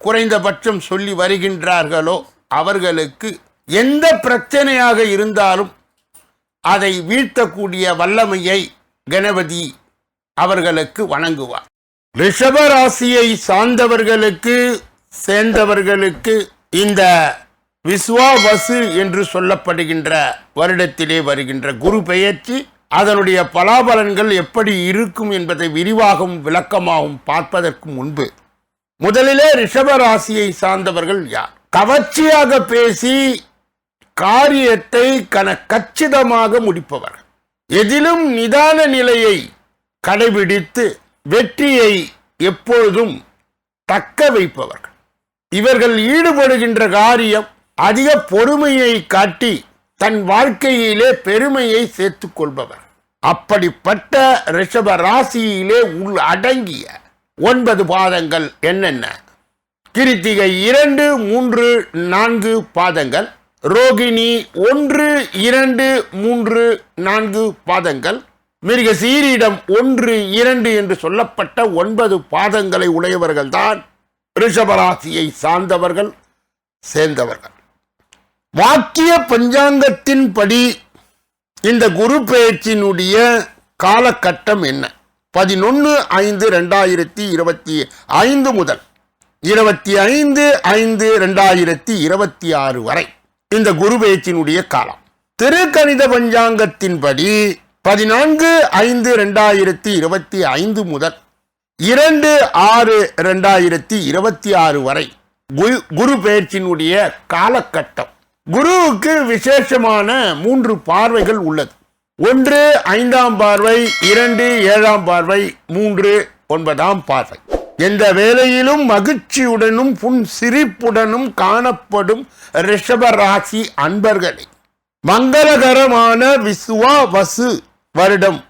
குறைந்தபட்சம் சொல்லி வருகின்றார்களோ அவர்களுக்கு எந்த பிரச்சனையாக இருந்தாலும் அதை வீழ்த்தக்கூடிய வல்லமையை கணபதி அவர்களுக்கு வணங்குவார். ரிஷபராசியை சார்ந்தவர்களுக்கு சேர்ந்தவர்களுக்கு இந்த விஸ்வாவசு என்று சொல்லப்படுகின்ற வருடத்திலே வருகின்ற குரு பெயர்ச்சி அதனுடைய பலாபலன்கள் எப்படி இருக்கும் என்பதை விரிவாகவும் விளக்கமாகவும் பார்ப்பதற்கு முன்பு முதலிலே ரிஷப ராசியை சார்ந்தவர்கள் யார்? கவர்ச்சியாக பேசி காரியத்தை கன கச்சிதமாக முடிப்பவர்கள் எதிலும் நிதான நிலையை கடைபிடித்து வெற்றியை எப்பொழுதும் தக்க வைப்பவர்கள் இவர்கள் ஈடுபடுகின்ற காரியம் அதிக பொறுமையை காட்டி தன் வாழ்க்கையிலே பெருமையை சேர்த்துக் கொள்பவர். அப்படிப்பட்ட ரிஷப ராசியிலே உள் அடங்கிய ஒன்பது பாதங்கள் என்னென்ன? கிருத்திகை இரண்டு மூன்று நான்கு பாதங்கள். ரோகிணி ஒன்று இரண்டு மூன்று நான்கு பாதங்கள். மிருக சீரிடம் ஒன்று இரண்டு என்று சொல்லப்பட்ட ஒன்பது பாதங்களை உடையவர்கள்தான் ரிஷபராசியை சார்ந்தவர்கள் சேர்ந்தவர்கள். வாக்கிய பஞ்சாங்கத்தின்படி இந்த குரு பெயர்ச்சியினுடைய காலகட்டம் என்ன? பதினொன்று ஐந்து ரெண்டாயிரத்தி இருபத்தி ஐந்து முதல் இருபத்தி ஐந்து ஐந்து ரெண்டாயிரத்தி இருபத்தி ஆறு வரை இந்த குரு பெயர்ச்சியினுடைய காலம். திருக்கணித பஞ்சாங்கத்தின்படி பதினான்கு ஐந்து ரெண்டாயிரத்தி இருபத்தி ஐந்து முதல் இரண்டு ஆறு ரெண்டாயிரத்தி இருபத்தி ஆறு வரை குரு- குரு பெயர்ச்சியினுடைய காலகட்டம். குருவுக்கு விசேஷமான மூன்று பார்வைகள் உள்ளது. ஒன்று ஐந்தாம் பார்வை இரண்டு ஏழாம் பார்வை மூன்று ஒன்பதாம் பார்வை. எந்த வேளையிலும் மகிழ்ச்சியுடனும் புன் சிரிப்புடனும் காணப்படும் ரிஷப ராசி அன்பர்களே. மங்களகரமான விசுவா வசு வருடம்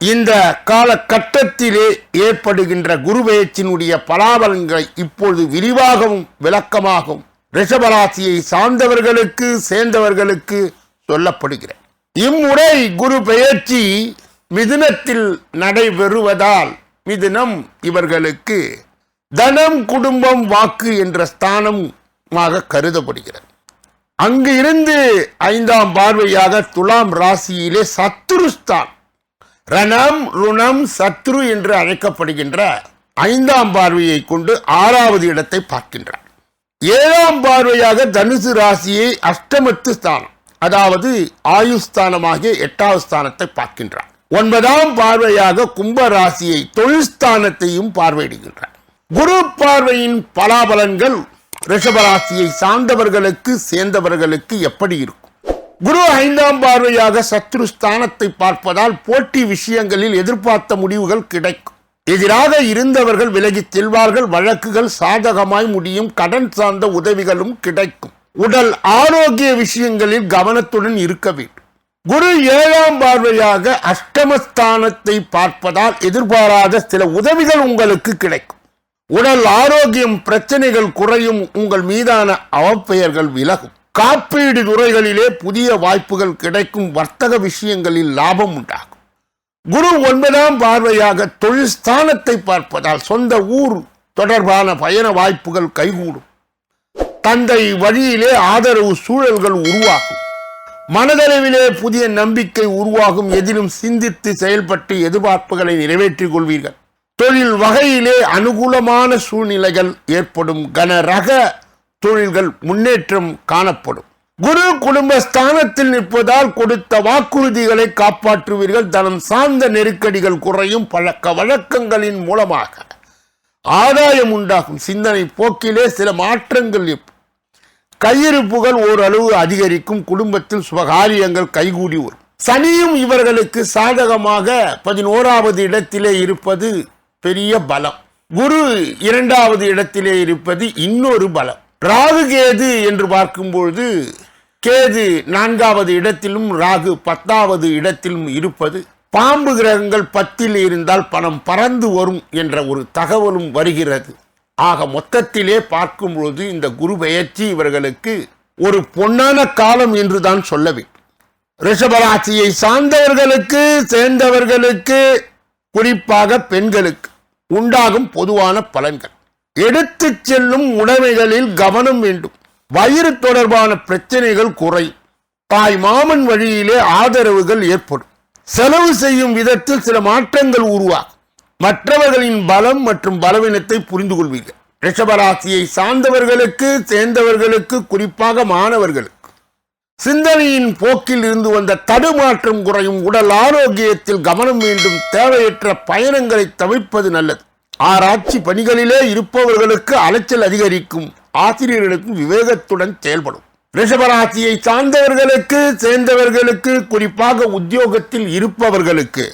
இந்த காலகட்டத்திலே ஏற்படுகின்ற குருபெயர்ச்சியினுடைய பலாபலன்களை இப்பொழுது விரிவாகவும் விளக்கமாகவும் ரிஷபராசியை சார்ந்தவர்களுக்கு சேர்ந்தவர்களுக்கு சொல்லப்படுகிறது இம்முறை குரு பெயர்ச்சி மிதுனத்தில் நடைபெறுவதால் மிதுனம் இவர்களுக்கு தனம் குடும்பம் வாக்கு என்ற ஸ்தானமாக கருதப்படுகிறது. அங்கு இருந்து ஐந்தாம் பார்வையாக துலாம் ராசியிலே சத்ருஸ்தான் ரணம் ருணம் சத்ரு என்று அழைக்கப்படுகின்ற ஐந்தாம் பார்வையை கொண்டு ஆறாவது இடத்தை பார்க்கின்றார். ஏழாம் பார்வையாக தனுசு ராசியை அஷ்டமத்து ஸ்தானம் அதாவது ஆயுஸ்தானமாகிய எட்டாவது ஸ்தானத்தை பார்க்கின்றார். ஒன்பதாம் பார்வையாக கும்ப ராசியை தொழில் ஸ்தானத்தையும் பார்வையிடுகின்றார். குரு பார்வையின் பலாபலன்கள் ரிஷபராசியை சார்ந்தவர்களுக்கு சேர்ந்தவர்களுக்கு எப்படி இருக்கும்? குரு ஐந்தாம் பார்வையாக சத்ரு ஸ்தானத்தை பார்ப்பதால் போட்டி விஷயங்களில் எதிர்பார்த்த முடிவுகள் கிடைக்கும். எதிராக இருந்தவர்கள் விலகிச் செல்வார்கள் வழக்குகள் சாதகமாய் முடியும் கடன் சார்ந்த உதவிகளும் கிடைக்கும். உடல் ஆரோக்கிய விஷயங்களில் கவனத்துடன் இருக்க வேண்டும். குரு ஏழாம் பார்வையாக அஷ்டமஸ்தானத்தை பார்ப்பதால் எதிர்பாராத சில உதவிகள் உங்களுக்கு கிடைக்கும். உடல் ஆரோக்கியம் பிரச்சனைகள் குறையும் உங்கள் மீதான அவப்பெயர்கள் விலகும். காப்பீடு துறைகளிலே புதிய வாய்ப்புகள் கிடைக்கும் வர்த்தக விஷயங்களில் லாபம் உண்டாகும். குரு ஒன்பதாம் பார்வையாக தொழில் ஸ்தானத்தை பார்ப்பதால் சொந்த ஊர் தொடர்பான பயண வாய்ப்புகள் கைகூடும். தந்தை வழியிலே ஆதரவு சூழல்கள் உருவாகும். மனதளவிலே புதிய நம்பிக்கை உருவாகும். எதிலும் சிந்தித்து செயல்பட்டு எதிர்பார்ப்புகளை நிறைவேற்றிக் கொள்வீர்கள். தொழில் வகையிலே அனுகூலமான சூழ்நிலைகள் ஏற்படும். கனரக தொழில்கள் முன்னேற்றம் காணப்படும். குரு குடும்ப ஸ்தானத்தில் நிற்பதால் கொடுத்த வாக்குறுதிகளை காப்பாற்றுவீர்கள். தனம் சார்ந்த நெருக்கடிகள் குறையும். பழக்க வழக்கங்களின் மூலமாக ஆதாயம் உண்டாகும். சிந்தனை போக்கிலே சில மாற்றங்கள் ஏற்படும். கையிருப்புகள் ஓரளவு அதிகரிக்கும் குடும்பத்தில் சுபகாரியங்கள் கைகூடி வரும். சனியும் இவர்களுக்கு சாதகமாக பதினோராவது இடத்திலே இருப்பது பெரிய பலம். குரு இரண்டாவது இடத்திலே இருப்பது இன்னொரு பலம். ராகு கேது என்று பார்க்கும்பொழுது கேது நான்காவது இடத்திலும் ராகு பத்தாவது இடத்திலும் இருப்பது பாம்பு கிரகங்கள் பத்தில் இருந்தால் பணம் பறந்து வரும் என்ற ஒரு தகவலும் வருகிறது. ஆக மொத்தத்திலே பார்க்கும்பொழுது இந்த குரு பெயர்ச்சி இவர்களுக்கு ஒரு பொன்னான காலம் என்று தான் சொல்ல வேண்டும். ரிஷபராசியை சார்ந்தவர்களுக்கு சேர்ந்தவர்களுக்கு குறிப்பாக பெண்களுக்கு உண்டாகும் பொதுவான பலன்கள். எடுத்துச் செல்லும் உடைமைகளில் கவனம் வேண்டும். வயிறு தொடர்பான பிரச்சனைகள் குறை தாய் மாமன் வழியிலே ஆதரவுகள் ஏற்படும். செலவு செய்யும் விதத்தில் சில மாற்றங்கள் உருவாகும். மற்றவர்களின் பலம் மற்றும் பலவீனத்தை புரிந்து கொள்வீர்கள் ரிஷபராசியை சார்ந்தவர்களுக்கு சேர்ந்தவர்களுக்கு குறிப்பாக மாணவர்களுக்கு. சிந்தனையின் போக்கில் இருந்து வந்த தடுமாற்றம் குறையும் உடல் ஆரோக்கியத்தில் கவனம் வேண்டும். தேவையற்ற பயணங்களை தவிர்ப்பது நல்லது. ஆராய்ச்சி பணிகளிலே இருப்பவர்களுக்கு அலைச்சல் அதிகரிக்கும். ஆசிரியர்களுக்கும் விவேகத்துடன் செயல்படும். ரிஷபராசியை சார்ந்தவர்களுக்கு சேர்ந்தவர்களுக்கு குறிப்பாக உத்தியோகத்தில் இருப்பவர்களுக்கு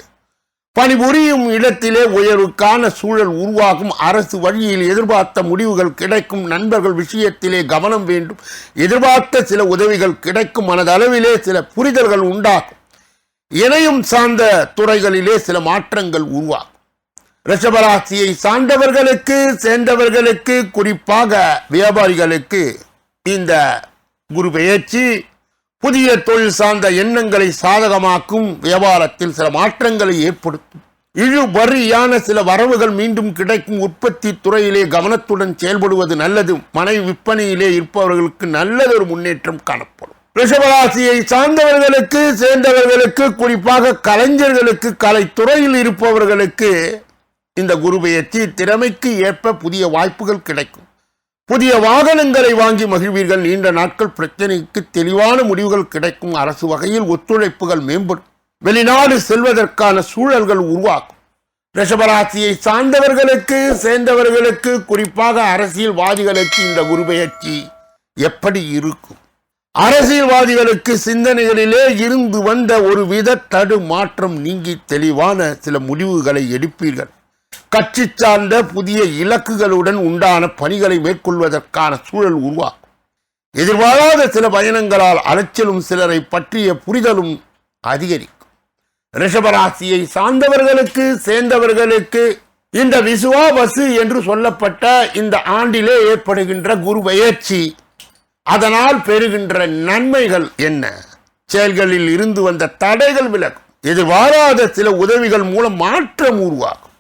பணிபுரியும் இடத்திலே உயர்வுக்கான சூழல் உருவாகும். அரசு வழியில் எதிர்பார்த்த முடிவுகள் கிடைக்கும். நண்பர்கள் விஷயத்திலே கவனம் வேண்டும். எதிர்பார்த்த சில உதவிகள் கிடைக்கும். மனதளவிலே சில புரிதல்கள் உண்டாகும். இணையும் சார்ந்த துறைகளிலே சில மாற்றங்கள் உருவாகும். ரிஷபராசியை சார்ந்தவர்களுக்கு சேர்ந்தவர்களுக்கு குறிப்பாக வியாபாரிகளுக்கு இந்த குரு பெயர்ச்சி புதிய தொழில் சார்ந்த எண்ணங்களை சாதகமாக்கும் வியாபாரத்தில் சில மாற்றங்களை ஏற்படுத்தும். இழுபறியான சில வரவுகள் மீண்டும் கிடைக்கும் உற்பத்தி துறையிலே கவனத்துடன் செயல்படுவது நல்லது. மனை விற்பனையிலே இருப்பவர்களுக்கு நல்லதொரு முன்னேற்றம் காணப்படும். ரிஷபராசியை சார்ந்தவர்களுக்கு சேர்ந்தவர்களுக்கு குறிப்பாக கலைஞர்களுக்கு கலைத்துறையில் இருப்பவர்களுக்கு இந்த குரு பெயர்ச்சி திறமைக்கு ஏற்ப புதிய வாய்ப்புகள் கிடைக்கும். புதிய வாகனங்களை வாங்கி மகிழ்வீர்கள். நீண்ட நாட்கள் பிரச்சனைக்கு தெளிவான முடிவுகள் கிடைக்கும். அரசு வகையில் ஒத்துழைப்புகள் மேம்படும். வெளிநாடு செல்வதற்கான சூழல்கள் உருவாக்கும் ரிஷபராசியை சார்ந்தவர்களுக்கு சேர்ந்தவர்களுக்கு குறிப்பாக அரசியல்வாதிகளுக்கு இந்த குருபெயர்ச்சி எப்படி இருக்கும்? அரசியல்வாதிகளுக்கு சிந்தனைகளிலே இருந்து வந்த ஒரு வித தடு மாற்றம் நீங்கி தெளிவான சில முடிவுகளை எடுப்பீர்கள். கட்சி சார்ந்த புதிய இலக்குகளுடன் உண்டான பணிகளை மேற்கொள்வதற்கான சூழல் உருவாகும். எதிர்பாராத சில பயணங்களால் அலைச்சலும் சிலரை பற்றிய புரிதலும் அதிகரிக்கும். ரிஷபராசியை சார்ந்தவர்களுக்கு சேர்ந்தவர்களுக்கு இந்த விசுவாபசு என்று சொல்லப்பட்ட இந்த ஆண்டிலே ஏற்படுகின்ற குரு பயிற்சி அதனால் பெறுகின்ற நன்மைகள் என்ன? செயல்களில் இருந்து வந்த தடைகள் விலகும். எதிர்பாராத சில உதவிகள் மூலம் மாற்றம் உருவாகும்.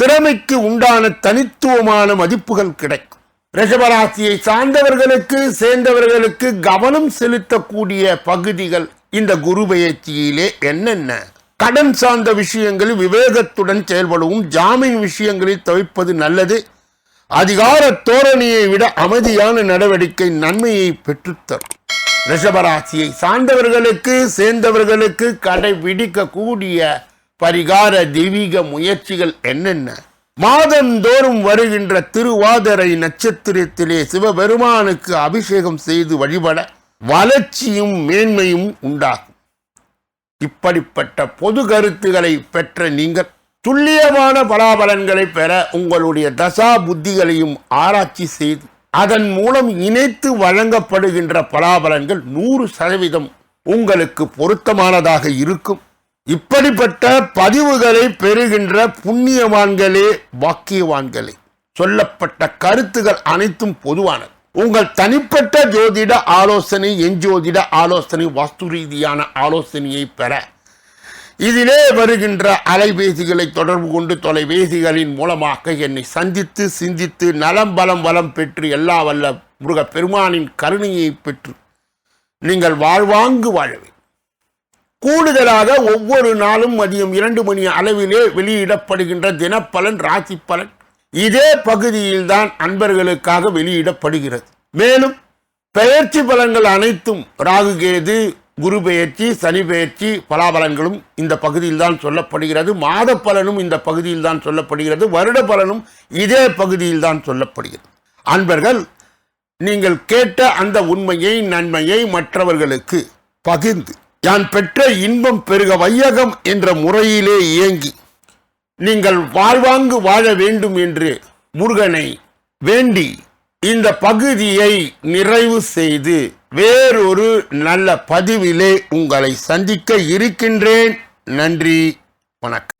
திறமைக்கு உண்டான தனித்துவமான மதிப்புகள் கிடைக்கும். ரிஷபராசியை சார்ந்தவர்களுக்கு சேர்ந்தவர்களுக்கு கவனம் செலுத்தக்கூடிய பகுதிகள் இந்த குரு பயிற்சியிலே என்னென்ன? கடன் சார்ந்த விஷயங்களில் விவேகத்துடன் செயல்படவும் ஜாமீன் விஷயங்களில் தவிர்ப்பது நல்லது. அதிகார தோரணியை விட அமைதியான நடவடிக்கை நன்மையை பெற்றுத்தரும். ரிஷபராசியை சார்ந்தவர்களுக்கு சேர்ந்தவர்களுக்கு கடைபிடிக்கக்கூடிய பரிகார தெய்வீக முயற்சிகள் என்னென்ன? மாதந்தோறும் வருகின்ற திருவாதிரை நட்சத்திரத்திலே சிவபெருமானுக்கு அபிஷேகம் செய்து வழிபட வளர்ச்சியும் மேன்மையும் உண்டாகும். இப்படிப்பட்ட பொது கருத்துக்களை பெற்ற நீங்கள் துல்லியமான பலாபலன்களை பெற உங்களுடைய தசா புத்திகளையும் ஆராய்ச்சி செய்து அதன் மூலம் இணைத்து வழங்கப்படுகின்ற பலாபலன்கள் நூறு சதவீதம் உங்களுக்கு பொருத்தமானதாக இருக்கும். இப்படிப்பட்ட பதிவுகளை பெறுகின்ற புண்ணியவான்களே வாக்கியவான்களே. சொல்லப்பட்ட கருத்துகள் அனைத்தும் பொதுவானது. உங்கள் தனிப்பட்ட ஜோதிட ஆலோசனை எஞ்சோதிட ஆலோசனை வாஸ்து ரீதியான ஆலோசனையை பெற. இதிலே வருகின்ற அலைபேசிகளை தொடர்பு கொண்டு தொலைபேசிகளின் மூலமாக என்னை சந்தித்து சிந்தித்து நலம் பலம் வளம் பெற்று எல்லா வல்ல முருக பெருமானின் கருணையை பெற்று நீங்கள் வாழ்வாங்கு வாழவே கூடுதலாக ஒவ்வொரு நாளும் மதியம் இரண்டு மணி அளவிலே வெளியிடப்படுகின்ற தினப்பலன் ராசி பலன் இதே பகுதியில்தான் அன்பர்களுக்காக வெளியிடப்படுகிறது. மேலும் பெயர்ச்சி பலன்கள் அனைத்தும் ராகு கேது குரு பெயர்ச்சி சனி பெயர்ச்சி பலாபலன்களும் இந்த பகுதியில் தான் சொல்லப்படுகிறது. மாத பலனும் இந்த பகுதியில் தான் சொல்லப்படுகிறது. வருட பலனும் இதே பகுதியில் தான் சொல்லப்படுகிறது. அன்பர்கள் நீங்கள் கேட்ட அந்த உண்மையை நன்மையை மற்றவர்களுக்கு பகிர்ந்து யான் பெற்ற இன்பம் பெருக வையகம் என்ற முறையிலே இயங்கி நீங்கள் வாழ்வாங்கு வாழ வேண்டும் என்று முருகனை வேண்டி இந்த பகுதியை நிறைவு செய்து வேறொரு நல்ல பதிவிலே உங்களை சந்திக்க இருக்கின்றேன். நன்றி வணக்கம்.